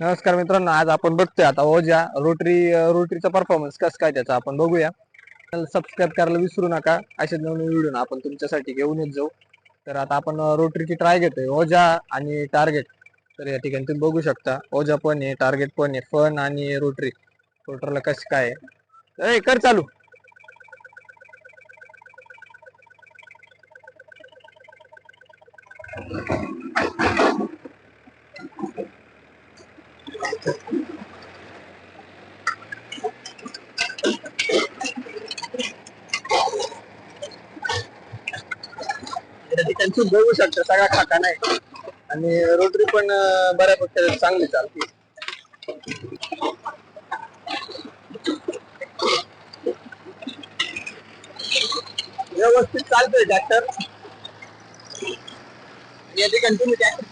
नमस्कार मित्रांनो आज आपण बघतोय आता ओजा रोटरी रोटरीचा परफॉर्मन्स कसं काय त्याचा आपण बघूया. सबस्क्राईब करायला विसरू नका असे नवीन व्हिडिओ आपण तुमच्यासाठी घेऊन येत जाऊ. तर आता आपण रोटरीची ट्राय घेतोय ओजा आणि टार्गेट तर या ठिकाणी तुम्ही बघू शकता ओजा पण आहे टार्गेट पण आहे फन आणि रोटरी. रोटरला कसं काय आहे? ए, कर चालू. या ठिकाणी बघू शकता सगळा खाका नाही. आणि रोटरी पण बऱ्यापेक्षा चांगली चालते. व्यवस्थित चालतोय ट्रॅक्टर या ठिकाणी तुम्ही ट्रॅक्टर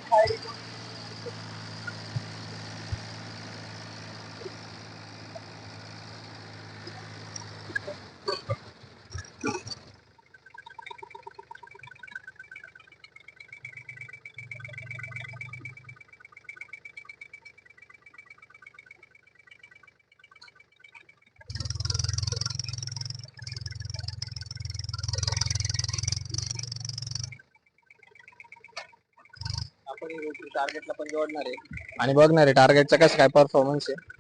आपण टार्गेटला पण जोडणार आहे. आणि बघणार आहे टार्गेटचा कसं काय परफॉर्मन्स आहे.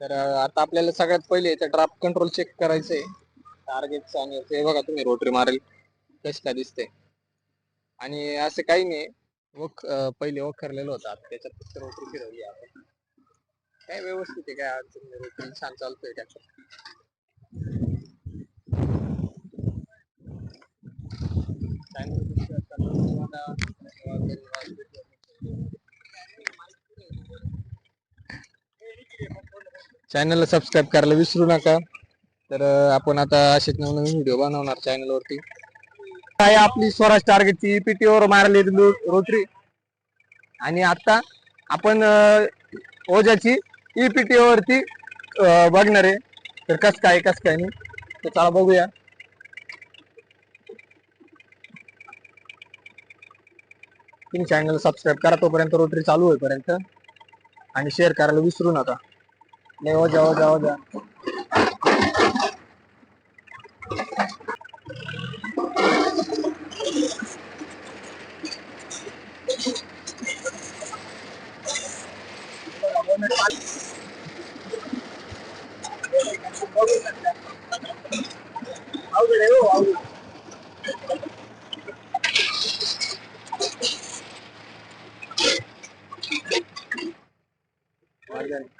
तर अं, आता आपल्याला सगळ्यात पहिले त्या ड्राफ्ट कंट्रोल चेक करायचं आहे टार्गेटचं आणि ते बघा तुम्ही रोटरी मारेल. कसं काय दिसते आणि असं काही नाही. वख अं, पहिले वखरलेलं होतं. आता त्याच्यात फक्त रोटरी फिरवली आपण. काय व्यवस्थित आहे काय अडचण नाही. रोटरी छान चालतोय त्याच्यात चॅनलला सबस्क्राईब करायला विसरू नका. तर आपण आता असेच नवनवीन व्हिडिओ बनवणार चॅनलवरती काय आपली स्वराज टार्गेटची ईपीटी वर मारली रोटरी. आणि आता आपण ओझ्याची ओजाची ईपीटी वरती बघणार आहे. तर कस काय कस काय नाही तर चला बघूया. तुम्ही चॅनल सबस्क्राईब करा तोपर्यंत रोटरी चालू होईपर्यंत. आणि शेअर करायला विसरू नका. नाही ओजा ओजा ओजा अवघड आहे हो अवघड. organic